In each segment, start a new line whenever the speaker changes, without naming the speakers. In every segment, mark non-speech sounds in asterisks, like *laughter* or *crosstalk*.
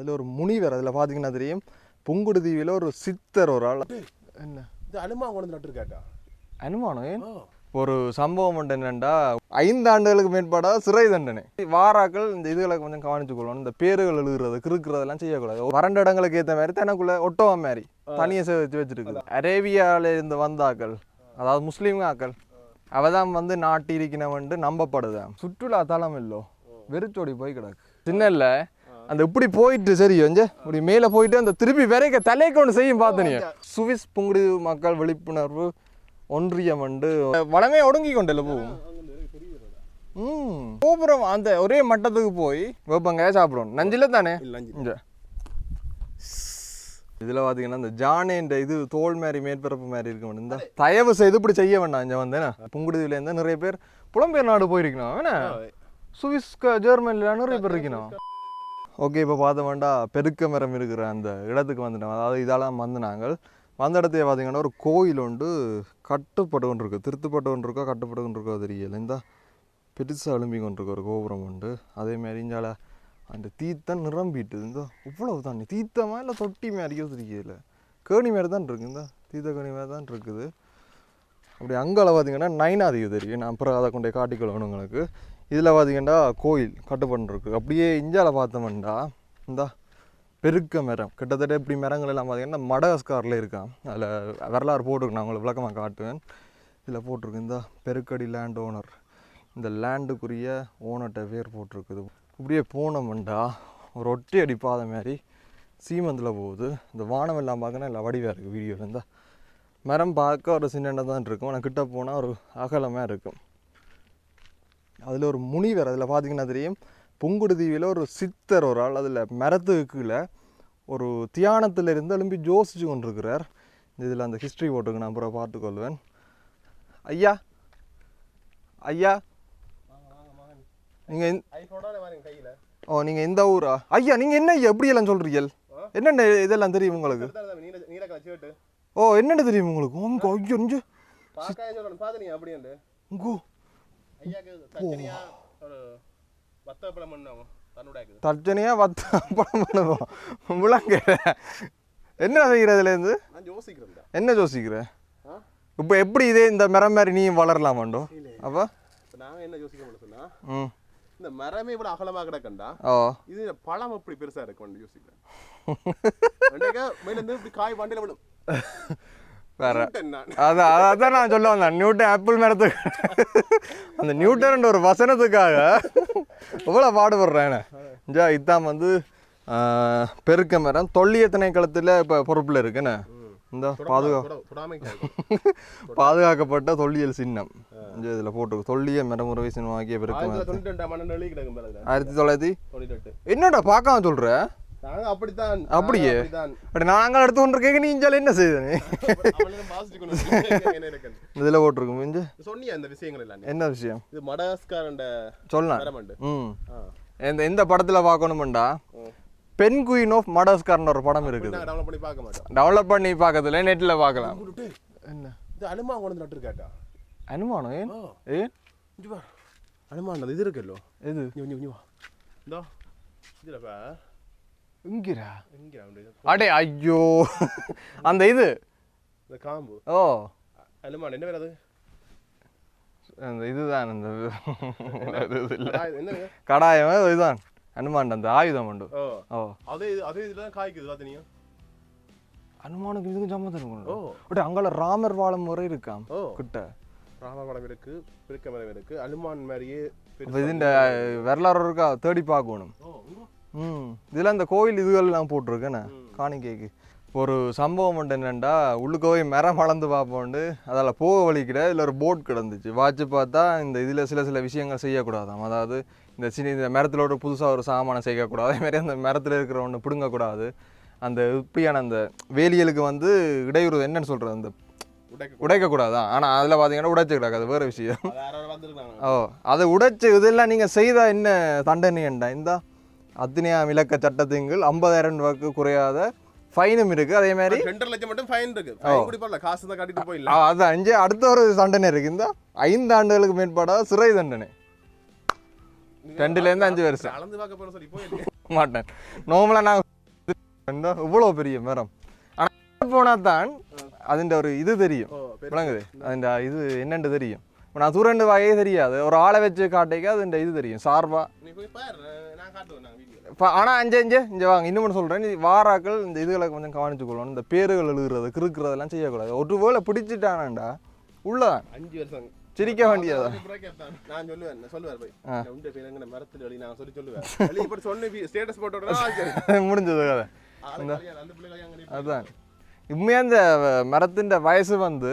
அதில் ஒரு முனிவர் அதில் பார்த்தீங்கன்னா தெரியும். புங்குடு தீவில ஒரு சித்தர் ஒரு ஆள். என்ன?
இது அனுமா கொண்டு நட்டுருக்காட்டா
அனுமானம் ஏன்? ஒரு சம்பவம் உண்டு என்னன்னா ஐந்து ஆண்டுகளுக்கு மேற்பட சிறை தண்டனை. வாராக்கள் இந்த இதுகளை கொஞ்சம் கவனிச்சுக்கொள்ளணும் இந்த பேர்கள் எழுதுறது கிறுக்குறதெல்லாம் செய்யக்கூடாது. வறண்ட இடங்களுக்கு ஏற்ற மாதிரி தனக்குள்ள ஒட்டோவா மாதிரி தனியை வச்சு வச்சிருக்குது. அரேபியால இருந்து வந்தாக்கள் அதாவது முஸ்லீம் ஆக்கள் அவதான் வந்து நாட்டி இருக்கணவன்ட்டு நம்பப்படுதான் சுற்றுலா தலம் இல்லோ வெறிச்சோடி போய் கிடக்கு. சின்ன இல்ல அந்த இப்படி போயிட்டு சரி வந்து இப்படி மேலே போயிட்டு அந்த திருப்பி விரைக்க தலைக்கு ஒன்று செய்யும் பார்த்தனிய சுவிஸ் புங்குடி மக்கள் விழிப்புணர்வு ஒன்றியம் வந்து வளமே ஒடுங்கி கொண்டல போகும் ம் கோபுரம் அந்த ஒரே மட்டத்துக்கு போய் வேப்பங்காய சாப்பிடுவோம் நஞ்சில தானே? இங்க. இதில் பார்த்தீங்கன்னா இந்த ஜானேன்ற இது தோல் மாதிரி மேற்பரப்பு மாதிரி இருக்க இந்த தயவு செய்து இப்படி செய்ய வேண்டாம் இங்கே வந்தேன்னா. புங்குடுதியில் இருந்து நிறைய பேர் புலம்பெயர் நாடு போயிருக்கணும் என்ன? சுவிஸ் ஜெர்மனில நிறைய பேர் இருக்கணும். ஓகே இப்போ பார்த்த வேண்டா பெருக்க மரம் இருக்கிற அந்த இடத்துக்கு வந்துட்டோம். அதாவது இதெல்லாம் வந்து நாங்கள் வந்த இடத்துல பார்த்தீங்கன்னா ஒரு கோயில் உண்டு கட்டுப்பட்டு கொண்டு இருக்குது திருத்துப்பட்டு கொண்டு இருக்கோ கட்டுப்பட்டு கொண்டு இருக்கோ தெரியல. இந்த பெருசாக எழும்பி கொண்டிருக்க ஒரு கோபுரம் உண்டு. அதே மாதிரி இஞ்சால அந்த தீத்தம் நிரம்பிட்டு இந்த இவ்வளவு தண்ணி தீத்தமாக இல்லை தொட்டி மாதிரியோ தெரியல கேணி மாதிரி தான் இருக்குது இந்த தீத்த கேணி மாதிரி தான் இருக்குது. அப்படி அங்கால பார்த்தீங்கன்னா நைனாதிக்கு தெரியும் நான் அப்புறம் அதை கொண்டே காட்டிக்கொள்ளணும் உங்களுக்கு. இதில் பார்த்தீங்கன்னா கோயில் கட்டுப்பட்டுருக்கு அப்படியே இந்தியாவில் பார்த்தோம்னா இந்த பெருக்க மரம். கிட்டத்தட்ட இப்படி மரங்கள் எல்லாம் பார்த்தீங்கன்னா மடகஸ்காரில் இருக்கான் அதில் வரலாறு போட்டிருக்கு. நான் உங்களுக்கு விளக்கமாக காட்டுவேன். இதில் போட்டிருக்கு. இந்த பெருக்கடி லேண்ட் ஓனர் இந்த லேண்டுக்குரிய ஓனர்கிட்ட பேர் போட்டிருக்குது. இப்படியே போனோம்ண்டா ஒரு ஒட்டி அடிப்பாத பாதை மாதிரி சீமந்தில் போகுது. இந்த வானம் எல்லாம் பார்க்கணும் இல்லை வடிவாக இருக்குது வீடியோவில். இருந்தால் மரம் பார்க்க ஒரு சின்ன தான் இருக்கும். ஆனால் கிட்ட போனால் ஒரு அகலமாக இருக்கும். அதில் ஒரு முனிவர் அதில் பார்த்தீங்கன்னா தெரியும் புங்குடு தீவில ஒரு சித்தர் ஒரு ஆள் அதில் மரத்துக்கு கீழே ஒரு தியானத்தில் இருந்து எழும்பி ஜோசிச்சு கொண்டிருக்கிறார். இதில் அந்த ஹிஸ்ட்ரி போட்டுக்கு நான் அப்புறம் பார்த்துக்கொள்வேன் ஐயா ஐயா. நீங்கள் ஓ நீங்கள் இந்த ஊரா? ஐயா நீங்கள் என்ன ஐயா எப்படி எல்லாம் சொல்கிறீங்க என்னென்ன இதெல்லாம் தெரியும் உங்களுக்கு? ஓ என்னென்ன தெரியும் உங்களுக்கு? உங்க ஐயோ இஞ்சு
பாக்காய சொல்லணும் பாத்து நீ அப்படியே
உங்கோ
ஐயாக்கு தச்சனியா ஒரு வத்த பழம் பண்ணாங்க தன்னுடைய
தர்ஜனையாக வத்த படம் பண்ணுவோம். விளங்க என்ன செய்கிற இதுலேருந்து?
நான் யோசிக்கிறேன்டா
என்ன யோசிக்கிற?
ஆ?
இப்போ எப்படி இதே இந்த மரம் மாதிரி நீ வளரலாமாண்டோ? அப்போ?
இப்ப நான் என்ன யோசிக்க சொன்னா
ம்.
இந்த மரமே இவ்வளவு அகலமா கிடக்கண்டா
ஓ.
இது பழம் எப்படி பெருசா இருக்கும்னு யோசிக்கிறேன். ரெண்டேக்கா மேல இருந்து இப்படி காய் வண்டியில விழும். *laughs*
வேற. அதான் அதான் நான் சொல்ல வந்தேன். நியூட்டன் ஆப்பிள் மரத்துக்கு அந்த நியூட்டன் ஒரு வசனத்துக்காக எவ்வளோ பாடுபடுறேன் ஜா இதான் வந்து பெருக்க மரம் தொல்லிய திணைக்களத்தில் இப்போ பொறுப்பில் இருக்குண்ணே இந்த பாதுகா. *laughs* பாதுகாக்கப்பட்ட தொல்லியல் சின்னம். இதில் போட்டு தொல்லிய மரமுறை சின்னமாக்கிய பெருக்க
ஆயிரத்தி
தொள்ளாயிரத்தி என்னடா பார்க்காம சொல்ற?
நாங்க அப்படித்தான்.
அப்படியே? அப்படி நாங்கள் எடுத்து கொண்டு கேட்க நீ இஞ்சால என்ன
இருக்குன்னு.
இதில் போட்டிருக்கும் இஞ்சு
சொன்னியா இந்த விஷயங்கள் எல்லாம்?
என்ன விஷயம்?
இது மடகாஸ்கார்
சொல்லலாம். இந்த இந்த படத்தில் பார்க்கணுமெண்டா. பென் குயின் ஆஃப் மடஸ்கார்னு ஒரு படம் இருக்குது.
டெவலப் பண்ணி பார்க்க மாட்டோம்?
டெவலப் பண்ணி பார்க்கறதுல நெட்டில் பார்க்கலாம். என்ன?
இது அனுமா கொண்டு நட்டுருக்காட்டா?
அனுமானம் ஏன்? ஏன்?
அனுமான் இது இருக்குல்லோ.
எது?
இந்தோ. இதுல பா
இங்கிறா
இங்க வந்து இது.
அடே ஐயோ. அந்த இது.
இந்த காம்பு.
ஓ.
அனுமான் என்ன வேற அது?
அந்த இதுதான் அந்த இல்ல? கடாயம் இதுதான். அனுமான் அந்த ஆயுதம் உண்டு.
ஓ. அதே இது அதே இதுல தான் காய்க்குது பாத்தீங்க
அனுமானுக்கு இதுக்கும் சம்மந்தம் உண்டு
ஓ.
பட் அங்கால ராமர் வாழும் முறை இருக்காம்
ஓ.
கிட்ட.
ராமபடம் இருக்கு பிரிக்க மரம் இருக்கு அனுமான் மாதிரியே
இதுண்ட வரலாறு இருக்கா? தேடி பார்க்கணும். ம் இதில் அந்த கோயில் இதுகள்லாம் போட்டிருக்கேண்ணே காணிக்கைக்கு. ஒரு சம்பவம் உண்டு என்னென்னா உள்ளுக்க போய் மரம் வளர்ந்து பார்ப்போண்டு அதில் போக வலிக்கிற இதில் ஒரு போட் கிடந்துச்சு. வாட்சி பார்த்தா இந்த இதில் சில சில விஷயங்கள் செய்யக்கூடாதாம். அதாவது இந்த சின்ன இந்த மரத்தில் ஒரு புதுசாக ஒரு சாமானை செய்யக்கூடாது. அதே மாதிரி அந்த மரத்தில் இருக்கிற ஒன்று பிடுங்கக்கூடாது. அந்த இப்படியான அந்த வேலியலுக்கு வந்து இடையூறு என்னன்னு சொல்கிறது அந்த
உடைக்க
உடைக்கக்கூடாதான் ஆனால் அதில் பார்த்தீங்கன்னா உடைச்சிக்கிடாது அது வேறு விஷயம். ஓ அதை உடைச்சு இதெல்லாம் நீங்கள் செய்தா என்ன தண்டனைண்டா இந்த அத்தினியா விளக்க சட்டத்தின் கீழ் ஐம்பதாயிரம் ரூபாய்க்கு குறையாத ஃபைனும் இருக்கு. அதே மாதிரி
ரெண்டரை லட்சம் மட்டும் ஃபைன் இருக்கு. காசு தான் கட்டிட்டு போயிடலாம்
அதான் அஞ்சு அடுத்த ஒரு தண்டனை இருக்கு. இந்த ஐந்து ஆண்டுகளுக்கு மேற்படாத சிறை தண்டனை. ரெண்டுல இருந்து அஞ்சு வருஷம்.
அளந்து பார்க்க போகிறோம் சொல்லி
மாட்டேன். நார்மலாக நான் இவ்வளவு பெரிய மரம். ஆனால் தான் அதுண்ட ஒரு இது தெரியும். விளங்குது. அதுண்ட இது என்னென்று தெரியும். இப்போ நான் சூரண்டு வகையே தெரியாது. ஒரு ஆளை வச்சு காட்டைக்கு அதுண்ட இது தெரியும். சார்பா இப்போ ஆனால் அஞ்சு அஞ்சு இங்கே வாங்க. இன்னும் சொல்கிறேன் நீ வாராக்கள் இந்த இதுகளை கொஞ்சம் கவனிச்சுக்கொள்ளணும் இந்த பேர்கள் எழுதுறது கிறுக்குறதெல்லாம் செய்யக்கூடாது. ஒரு வேளை பிடிச்சிட்டானாண்டா உள்ளதான்.
அஞ்சு வருஷம்.
சிரிக்க வேண்டியதா?
நான் சொல்லுவேன் சொல்லுவார் போய். உண்ட பேருங்கிற மரத்துல வெளி நான் சொல்லி சொல்லுவேன். இப்படி ஸ்டேட்டஸ் போட்டு *laughs*
முடிஞ்சது கதை. அதான். உண்மையாக அந்த மரத்தின் வயசு வந்து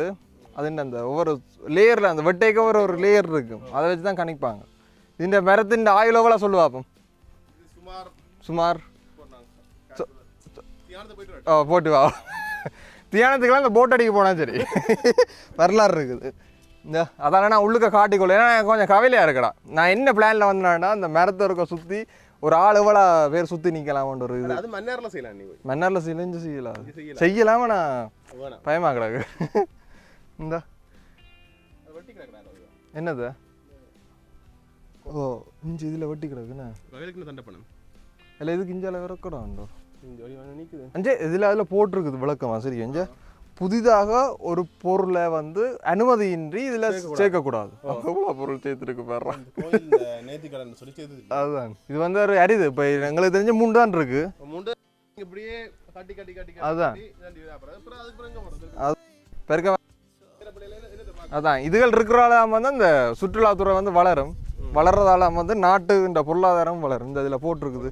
அதுன்ற அந்த ஒவ்வொரு லேயரில் அந்த வெட்டைக்கு ஒரு ஒரு லேயர் இருக்கும். அதை வச்சு தான் கணிப்பாங்க. இந்த மரத்தின் ஆயுள் எவ்வளோ சொல்லுவாப்போம்?
சுமார்
போட்டு வா. தியானத்துக்கெல்லாம் இந்த போட் அடிக்க போனால் சரி. வரலாறு இருக்குது. இந்த அதால நான் உள்ளுக்க காட்டிக்கொள்ள ஏன்னா எனக்கு கொஞ்சம் கவலையாக இருக்கடா. நான் என்ன பிளானில் வந்தேன்னா அந்த மரத்தை இருக்க சுற்றி ஒரு ஆள் எவ்வளோ பேர் சுற்றி நிற்கலாமன்ற ஒரு இது.
அது மண்ணேரில் செய்யலாம் நீ போய்.
மன்னரில் செய்யலாம்
செய்யலாம்.
செய்யலாம. நான்?
வேணாம்.
பயமா கிடக்கு இந்த என்னது? ஓ இஞ்சி இதில் வெட்டி கிடக்குண்ணே
தண்டை பண்ணணும்
இல்லை இதுக்கு இஞ்சால வேற கூட உண்டோ அஞ்சே இதில் அதில் போட்டிருக்குது விளக்கமா சரி அஞ்சே புதிதாக ஒரு பொருளை வந்து அனுமதியின்றி இதில் சேர்க்கக்கூடாது எவ்வளோ பொருள் சேர்த்துருக்கு
செய்தது
அதுதான் இது வந்து ஒரு அரிது இப்போ எங்களுக்கு தெரிஞ்ச மூணு தான் இருக்கு
முண்டை இப்படியே காட்டி காட்டி காட்டி
அதான்.
காட்டி இதாண்டி இதா அப்புறம் அப்புறம் அதுக்கு பிறகு எங்க போறது?
அது பெருக்க
வேற பிள்ளையில என்னத்தை பார்க்க?
அதான் இதுகள் இருக்கிறால வந்து அந்த சுற்றுலாத்துறை வந்து வளரும் வளர்றதால வந்து நாட்டுன்ற பொருளாதாரம் வளரும் இந்த இதில் போட்டிருக்குது.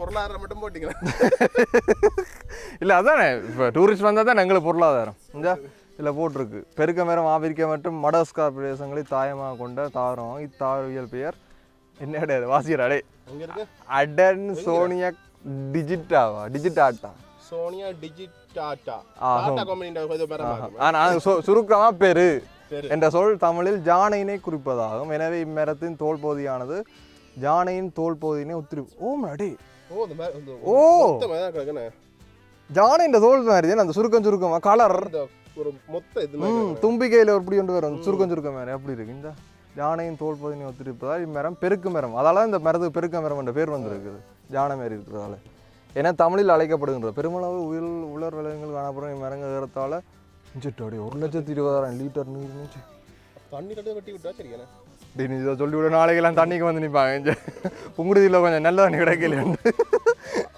பொருளாதாரம் மட்டும் போட்டீங்களா? *laughs*
இல்லை அதானே. இப்போ டூரிஸ்ட் வந்தால் தான் எங்களுக்கு பொருளாதாரம். இந்த இதில் போட்டிருக்கு. பெருக்க மரம் ஆப்பிரிக்கா மற்றும் மடஸ்கார் பிரதேசங்களை தாயமாக கொண்ட தாவரம் இத்தாவியல் பெயர். என்ன கிடையாது
அங்க இருக்கு?
அடன் சோனியா டிஜிட்டாவா? டிஜிட்டாட்டா?
சோனியா டிஜிட்டாட்டா? மாதிரி
ஆனால் சுருக்கமாக பெரு. என்ற சொல் தமிழில் ஜானையினை குறிப்பதாகும். எனவே இம்மரத்தின் தோல் பகுதியானது ஜானையின் தோல் பகுதியினை உத்திரி ஓ அடே
ஓ மாதிரி மாதிரி.
ஜானை இந்த தோல் மாதிரி அந்த சுருக்கம் சுருக்கமாக கலர்
ஒரு மொத்த இது மாதிரி
தும்பிக்கையில் ஒரு இப்படி கொண்டு வரும். சுருக்கம் சுருக்கம் மரம் எப்படி இருக்கு. இந்த யானையின் தோல் பகுதியை ஒத்திருப்பதால் இம்மரம் பெருக்கு மரம். அதால இந்த மரத்துக்கு பெருக்க மரம் என்ற பேர் வந்திருக்குது. யானை மாரி இருக்கிறதால. ஏன்னா தமிழில் அழைக்கப்படுகின்றது பெருமளவு உயிர் உலர் விலங்குகள் காணப்படும் இம்மரங்கள் ஏறத்தால இஞ்சிட்டு ஒரு லட்சத்தி இருபதாயிரம் லிட்டர் நீர் இருந்துச்சு
தண்ணி கட்டு வெட்டி விட்டா சரியாண்ணே
டேய், நீ இதை சொல்லி விட நாளைக்கெல்லாம் தண்ணிக்கு வந்து நிற்பாங்க புங்குடுதியில் கொஞ்சம் நல்ல தண்ணி கிடைக்கலையாண்டு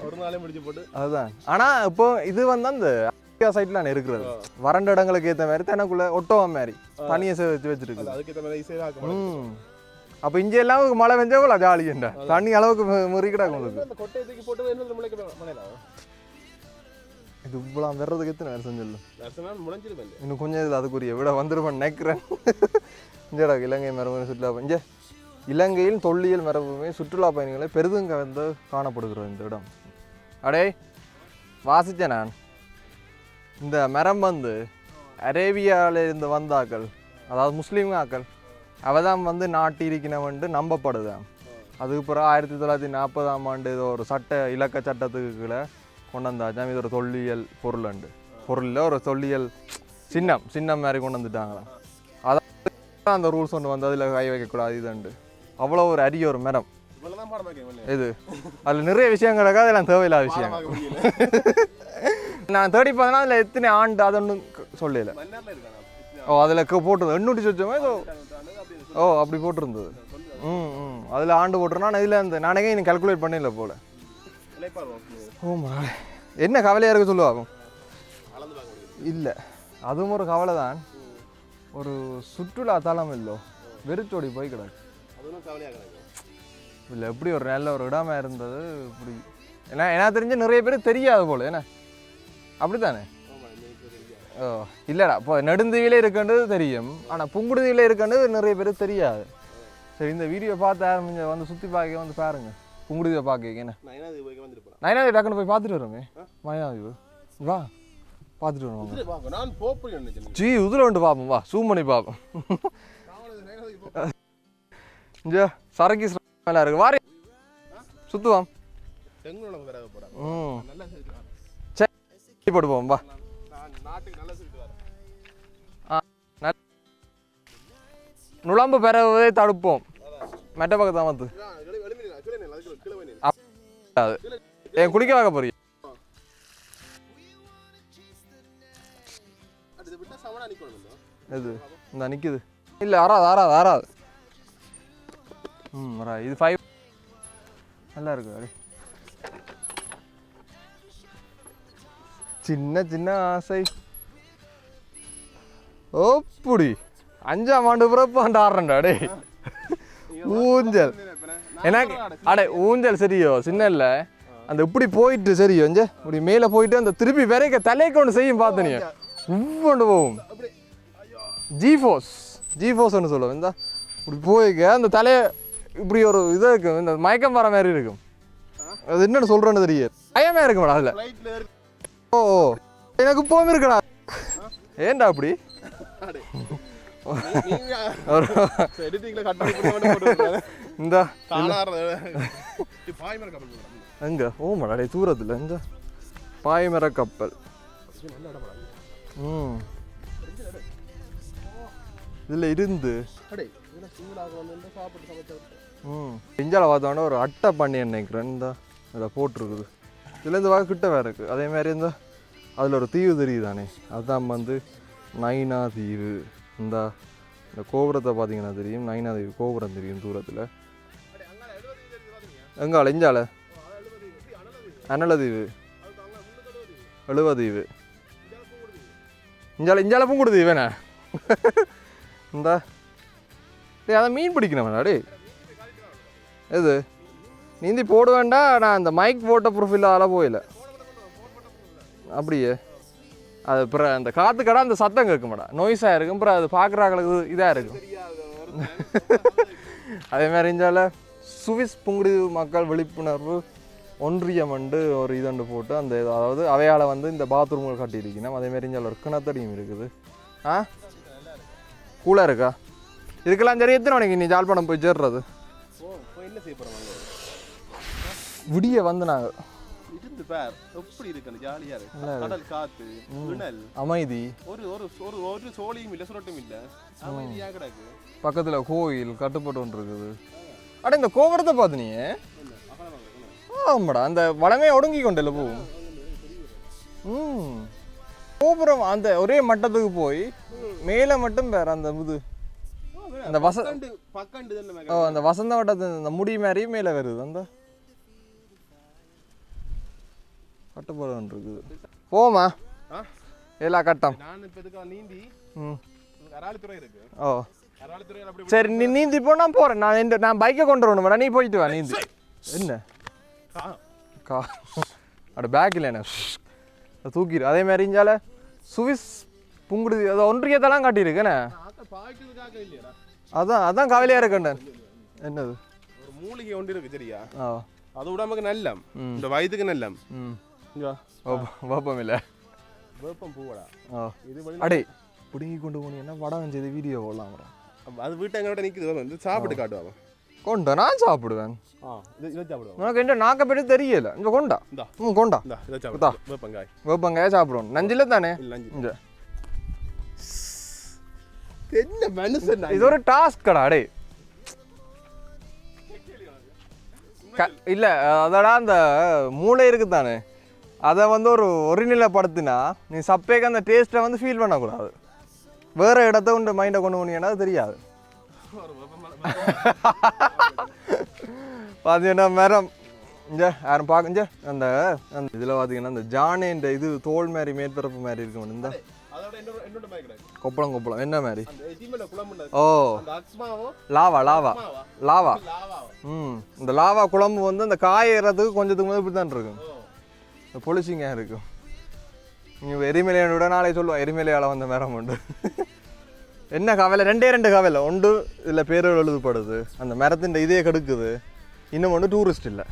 ஒரு நாளே முடிச்சு போட்டு
அதுதான் ஆனால் இப்போ இது வந்து அந்த ஆப்பிரிக்கா சைட்ல இருக்கிறது வறண்ட இடங்களுக்கு ஏற்ற மாதிரி தனக்குள்ள ஒட்டோவா மாதிரி
ஆக்க முடியும்
ம் அப்போ இங்கே எல்லாம் மழை பெஞ்சா ஜாலியண்டா தண்ணி அளவுக்கு முறிக்கிடாங்க உங்களுக்கு இது இவ்வளோ வர்றதுக்கு எத்தனை
நர்சனால் முளைஞ்சிருப்பேன்
இன்னும் கொஞ்சம் இதில் அதுக்குரிய விட வந்துருவேன் நினைக்கிறேன். இங்கடா இலங்கை மரபு சுற்றுலா இங்கே இலங்கையில் தொல்லியல் மரபுமே சுற்றுலா பயணிகளை பெரிதும் கவர்ந்து காணப்படுகிறது இந்த இடம். அடே வாசித்தேன் நான். இந்த மரம் வந்து அரேபியாவில் இருந்து வந்தாக்கள் அதாவது முஸ்லீம் ஆக்கள் அவ தான் வந்து நாட்டியிருக்கணவன்ட்டு நம்பப்படுதான் அதுக்கு பிறகு ஆயிரத்தி தொள்ளாயிரத்தி நாற்பதாம் ஆண்டு ஏதோ ஒரு சட்ட இலக்க சட்டத்துக்கு கீழே கொண்டு வந்தாச்சாம் இது ஒரு தொல்லியல் பொருள்ண்டு பொருளில் ஒரு தொல்லியல் சின்னம் சின்னம் மாதிரி கொண்டு வந்துட்டாங்களாம் அதான் அந்த ரூல்ஸ் ஒன்று வந்து அதில் கை வைக்கக்கூடாது இதுண்டு அவ்வளோ ஒரு அரிய ஒரு மரம். இது அதில் நிறைய விஷயங்கள் இருக்கு அதெல்லாம் தேவையில்லாத விஷயம் *laughs* நான் தேடி பார்த்தேன்னா அதில் எத்தனை ஆண்டு அதை ஒன்றும் சொல்லல ஓ அதில் போட்டிருந்தது. எண்ணூற்றி சொச்சமே ஏதோ? ஓ அப்படி போட்டிருந்தது. ம் ம். அதில் ஆண்டு போட்டிருந்தா இதில் அந்த நானே இன்னும் கால்குலேட் பண்ணல போல.
இலைப்பாருவோம்
ஓ என்ன கவலையாக இருக்க சொல்லுவாகும் இல்லை. அதுவும் ஒரு கவலை தான் ஒரு சுற்றுலா தலம் இல்லோ வெறிச்சோடி போய் கிடக்கு. இல்லை எப்படி ஒரு நல்ல ஒரு இடமா இருந்தது இப்படி. ஏன்னா எனக்கு தெரிஞ்ச நிறைய பேர் தெரியாது போல என்ன? அப்படித்தானே? ஓ இல்லைடா இப்போ நெடுந்தீவிலே இருக்கின்றது தெரியும். ஆனால் புங்குடுதீவிலே இருக்கின்றது நிறைய பேர் தெரியாது. சரி இந்த வீடியோ பார்த்து ஆரம்பிங்க வந்து சுற்றி பார்க்க வந்து பாருங்க. புங்குடுதீவை பார்க்க என்ன? நயனாதி டக்குன்னு போய் பார்த்துட்டு வரோமே மயனாதீவு வா பார்த்துட்டு வருவோம்
பார்க்க நான் நினைச்சேன்
ஜி உதில் வந்து பார்ப்போம் வா ஜூம் பண்ணி பார்ப்போம் இங்கே சரக்கி மேலே இருக்கு. வாரி சுற்றுவாம் ம். சரி போட்டு போவோம் வா. நுழம்பு பெறவதை தடுப்போம். மெட்ட பக்கத்தை வந்து. ஏன் குடிக்க வாங்க போறீங்க எது? இந்த நிற்குது நல்லா இருக்கு சின்ன சின்ன ஆசை. ஓப்புடி அஞ்சாம் ஆண்டு பிறப்பு அந்த ஆடுறேன்டா டே ஊஞ்சல். எனக்கு அடே ஊஞ்சல் சரியோ சின்ன இல்ல அந்த இப்படி போயிட்டு சரியோ இஞ்ச இப்படி மேலே போயிட்டு அந்த திருப்பி விரைக்க தலைக்கு ஒன்று செய்யும் பார்த்தனிய உவ்வொண்டு போகும் ஜிஃபோஸ் ஜிஃபோஸ்னு சொல்லுவோம் இந்த இப்படி போய்க்க அந்த தலையை இப்படி ஒரு இது இருக்கும் இந்த மயக்கம் வர மாதிரி இருக்கும் அது என்னன்னு சொல்றேன்னு தெரியாது பயமே இருக்கும் அதில் ஓ ஓ. எனக்கு இப்போவும் இருக்கடா ஏன்டா அப்படி
போட்டு
இந்த எங்க? ஓமாடா தூரத்தில் இந்த பாய்மர கப்பல். ம். இதில் இருந்து. ம். இஞ்சால பார்த்தோன்னா ஒரு அட்டை பண்ணி நினைக்கிறேன். இந்த இதில் போட்டிருக்குது. இதுலேருந்து வா கிட்ட வேற இருக்குது அதே மாதிரி இந்த அதில் ஒரு தீவு தெரியுதானே? அதான் வந்து நைனா தீவு. இந்த இந்த கோபுரத்தை பார்த்தீங்கன்னா தெரியும். நைனா தீவு கோபுரம் தெரியும் தூரத்தில். எங்கால இஞ்சால அனலதீவு. எழுவதீவு. இஞ்சால இஞ்சால பூங்குடு தீவேண்ணே இந்த. டே அதை மீன் பிடிக்கணும் டே எது? நீந்தி போட வேண்டாம். நான் அந்த மைக் போட்ட ப்ரொஃபைல் அதெல்லாம் போயில அப்படியே. அது அப்புறம் அந்த காற்று கடை அந்த சத்தம் கேட்குமாடா. நோய்ஸாக இருக்கும். அப்புறம் அது பார்க்குறாங்களுக்கு இதாக இருக்கும். அதே மாதிரி இந்தால சுவிஸ் புங்குடி மக்கள் விழிப்புணர்வு ஒன்றியம் வந்து ஒரு இதண்டு போட்டு அந்த அதாவது அவையால் வந்து இந்த பாத்ரூம்கள் கட்டியிருக்கணும். அதே மாதிரி இந்தால ஒரு கிணத்தடியும் இருக்குது. ஆ? கூலாக இருக்கா? இதுக்கெல்லாம் சரி எத்தனை மணிக்கு நீ ஜாழ்ப்பாணம் போய் சேர்றது? விடிய வந்து நாங்கள்
இருந்து பார் எப்படி இருக்கு அந்த ஜாலியா இருக்கு கடல் காத்து இணல்
அமைதி.
ஒரு ஒரு ஒரு ஒரு சோழியும் இல்ல சுரட்டும் இல்ல. அமைதியா கிடக்கு.
பக்கத்தில் கோயில் கட்டுப்பட்டு ஒன்று இருக்குது. அட இந்த கோபுரத்தை பார்த்து நீ? ஆமாடா அந்த வளமே ஒடுங்கி கொண்டில்ல போகும் ம். கோபுரம் அந்த ஒரே மட்டத்துக்கு போய் மேலே மட்டும் வேற அந்த இது அந்த வச
பக்கண்டு பக்கண்டு தானே
ஓ அந்த வசந்த வட்டத்து அந்த முடி மாதிரி மேலே வருது அந்த. கட்டுப்பாடு இருக்குது போமா? எல்லா கட்டம். ஓ. சரி நீ நீந்தி போ நான் போகிறேன் நான் இந்த நான் பைக்கை கொண்டு வரணும். நீ போயிட்டு வா நீந்தி. என்ன?
கா-
அட பேக்கில் என்ன? தூக்கிடு அதே மாதிரி இஞ்சால சுவிஸ் புங்குடுது. அதை ஒன்றியத்தெல்லாம் காட்டியிருக்கேனே அதான் அதான் கவலையாக இருக்கேன் என்னது?
ஒரு மூலிகை ஒன்று இருக்கு சரியா? அது உடம்புக்கு நல்லம். இந்த வயதுக்கு நல்லம்.
வேப்பம் இல்லை
வேப்பம் பூவடா
ஆ
இது
அடே பிடுங்கி கொண்டு போனீங்கன்னா வடம் செய்து வீடியோ போடலாம்
அது வீட்டு எங்கள்கிட்ட நிக்குது வந்து சாப்பிட்டு காட்டுவாங்க
கொண்டா நான் சாப்பிடுவேன் உனக்கு என்ன நாக்க பற்றி தெரியல இங்கே கொண்டா
இந்தா.
ம் கொண்டா
இந்தா வேப்பங்காய்
வேப்பங்காய சாப்பிடுவோம் நஞ்சில தானே இங்கே
என்ன மனுஷன்
இது ஒரு டாஸ்க் கடா டே க- இல்ல அதடா அந்த மூளை இருக்குதானே அதை வந்து ஒரு ஒருநிலைப்படுத்தினா நீ சப்பேக்கு அந்த டேஸ்ட்டை வந்து ஃபீல் பண்ணக்கூடாது. வேற இடத்த கொண்டு மைண்டை கொண்டு போனீங்கன்னா தெரியாது. *laughs* பார்த்தீங்கன்னா மரம். இங்க யாரும் பார்க்க அந்த அந்த இதில் பார்த்தீங்கன்னா அந்த ஜானேன்ற இது தோல் மாதிரி மேற்பரப்பு மாதிரி இருக்கும் இந்த கொப்பளம் கொப்பளம். என்ன மாதிரி? ஓ. Lava lava. லாவா. ம். இந்த லாவா குழம்பு வந்து அந்த காயறதுக்கு கொஞ்சத்துக்கு முதல் இப்படி தான் இருக்கும் இந்த பொலிச்சிங்க இருக்கும் நீங்கள் எரிமலையை விட நாளை சொல்லுவோம் எரிமலையால் வந்த மரம் உண்டு. என்ன கவலை? ரெண்டே ரெண்டு கவலை. ஒன்று இதில் பேரோடு எழுதப்படுது. அந்த மரத்தின் இதே கெடுக்குது. இன்னும் ஒன்று டூரிஸ்ட் இல்லை.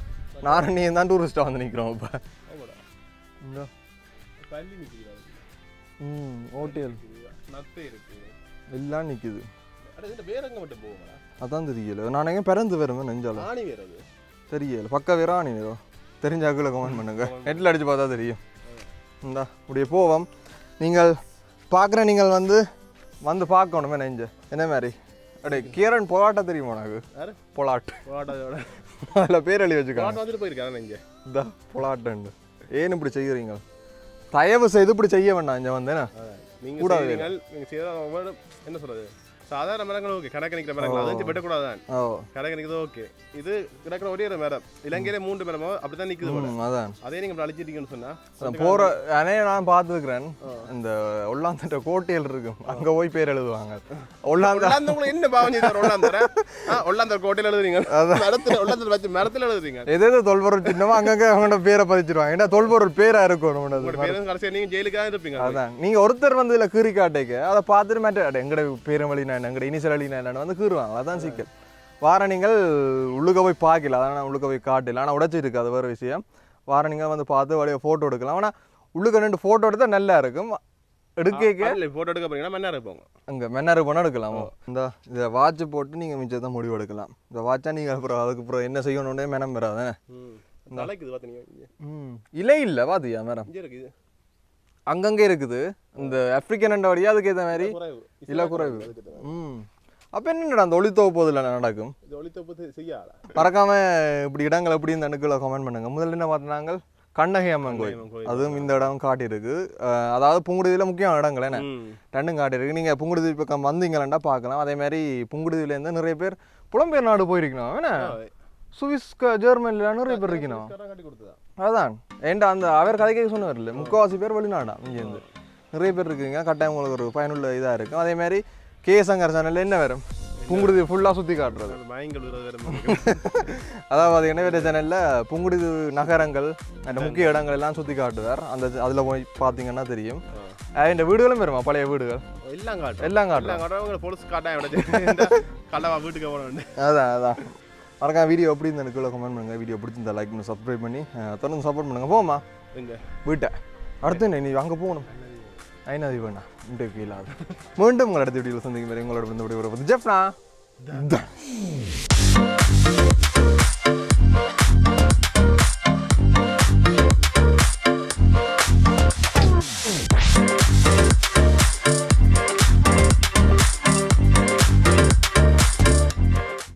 நானும் நீ தான் டூரிஸ்ட்டாக வந்து நிற்கிறோம் இப்போ. ம்
இருக்கு.
எல்லாம் நிற்குது
வேற
அதான் தெரியல. நான் எங்கே பிறந்து வருமே நெஞ்சால.
ஆணி வேற அது.
தெரியல. பக்க வீராணி ஏதோ தெரிஞ்ச அக்குள்ள கமெண்ட் பண்ணுங்க. நெட்டில் அடிச்சு பார்த்தா தெரியும். இந்தா இப்படியே போவோம். நீங்கள் பார்க்குற நீங்கள் வந்து வந்து பார்க்கணுமே நெஞ்ச. என்ன மாதிரி? அடே கீரன் பொலாட்டா தெரியுமா உனக்கு? பொலாட் அதில் பேர் எழுதி வச்சுக்காங்க.
போயிருக்காங்க இங்க
இந்த பொலாட்டுண்டு ஏன் இப்படி செய்கிறீங்க தயவு செய்து இப்படி செய்ய வேண்டாம் இங்கே வந்தேனா
நீங்க
கூடாது.
என்ன சொல்றது? நிக்கிற மரங்கள் அதை வச்சு வெட்டக்கூடாதான்
ஓ.
கடக்க நிக்கிறது ஓகே இது கிடக்கிற ஒரே ஒரு மரம். இலங்கையில மூன்று நிக்குது போல.
ம், அதான்.
அதே நீங்க அழிச்சிட்டீங்கன்னு சொன்னா?
போற அனே நான் பார்த்துருக்கிறேன். இந்த ஒல்லாந்தட்ட கோட்டையில் இருக்கும். அங்க போய் பேர் எழுதுவாங்க. ஒல்லாந்த
ஒல்லாந்த உங்களுக்கு என்ன பாவம் செய்தார் ஒல்லாந்தர ஒல்லாந்தர் கோட்டையில எழுதுறீங்க. மரத்துல ஒல்லாந்தர் வச்சு மரத்துல எழுதுறீங்க.
எது எது தொல்பொருள் சின்னமோ அங்கங்க அவங்களோட பேரை பதிச்சிருவாங்க. ஏன்னா தொல்பொருள் பேரா இருக்கும் நம்மளோட
உங்களோட பேரும் கடைசியா நீங்க ஜெயிலுக்காக இருப்பீங்க.
அதான். நீங்க ஒருத்தர் வந்து இதுல கீறி காட்டைக்கு அதை பார்த்துட்டு மேட்ட எங்கட பேரும் எங்கட இனிஷியல் வழி நான் வந்து கீறுவாங்க. அதான் சிக்கல். வார நீங்கள் உள்ளுக்க போய் பார்க்கல. அதான் நான் உள்ளுக்க போய் காட்டல. ஆனால் உடைச்சிருக்கு. அது வேறு விஷயம். வார நீங்கள் வந்து பார்த்து வழியை ஃபோட்டோ எடுக்கலாம். ஆனால் உள்ளுக்க ரெண்டு ஃபோட்டோ எடுத்தால் நல்லா இருக்கும். எடுக்க
இல்ல போட்டோ எடுக்க போறீங்கன்னா மண்ணா இருப்போங்க
அங்கே மென்னாரு போனால் எடுக்கலாமோ. இந்த இதை வாட்ச் போட்டு நீங்கள் மிச்சத்தை முடிவு எடுக்கலாம். இந்த வாட்சா நீங்கள் அப்புறம் அதுக்கு அப்புறம் என்ன செய்யணுன்னே மெனம் பெறாதானே ம். இலை இல்லை பாத்தியா மேடம்
இங்க இருக்கு இது.
அங்கங்கே இருக்குது. இந்த ஆப்பிரிக்கன் அண்ட வழியா அதுக்கு ஏற்ற மாதிரி இல்ல குறைவு. ம். அப்போ என்னடா அந்த ஒளித்தோப்பு போதில் நடக்கும்? மறக்காம இப்படி இடங்கள் எப்படி இந்த அணுக்களை கமெண்ட் பண்ணுங்க. முதல்ல என்ன பார்த்தாங்க கண்ணகை அம்மன் கோயில். அதுவும் இந்த இடம் காட்டியிருக்கு. அதாவது புங்குடுதியில் முக்கியமான இடங்கள் என்ன. ரெண்டும் காட்டியிருக்கு. நீங்கள் புங்குடுதி பக்கம் வந்தீங்களா பார்க்கலாம். அதே மாதிரி புங்குடுதியிலேருந்து நிறைய பேர் புலம்பெயர் நாடு போயிருக்கணும். என்ன? சுவிஸ் ஜெர்மனில நிறைய பேர் இருக்கணும் அதான் ஏன்டா அந்த அவர் கதை கேட்க சொன்னவர் இல்லை முக்கால்வாசி பேர் வெளிநாடா இங்கேருந்து. நிறைய பேர் இருக்கீங்க கட்டாயம் உங்களுக்கு ஒரு பயனுள்ள இதாக இருக்கும். அதே மாதிரி கே. சங்கர் சேனலில் என்ன வரும்? புங்குடுதி ஃபுல்லாக சுற்றி காட்டுறது. *laughs* அதாவது பார்த்தீங்கன்னா வேறு சேனலில் புங்குடுதி நகரங்கள் அந்த முக்கிய இடங்கள் எல்லாம் சுற்றி காட்டுவார். அந்த அதில் போய் பார்த்தீங்கன்னா தெரியும். இந்த வீடுகளும் வருமா? பழைய வீடுகள்?
எல்லாம் காட்டும்
எல்லாம் காட்டும்
பொலிஸ் காட்டாம விட *laughs* கல்லவா வீட்டுக்கு போன
அதான் அதான். மறக்காம வீடியோ எப்படி இந்த கீழே கமெண்ட் பண்ணுங்க. வீடியோ பிடிச்சிருந்தா லைக் பண்ணி சப்ஸ்கிரைப் பண்ணி தொடர்ந்து சப்போர்ட் பண்ணுங்க. போமா வீட்டை. அடுத்து நீ அங்கே போகணும். ஐநாதி வேணா. இந்த கீழாது மீண்டும் உங்கள் அடுத்த வீடியோவில் சந்திக்கும் வரை உங்களோட விருந்த விடைபெறுவது ஜெஃப்னா.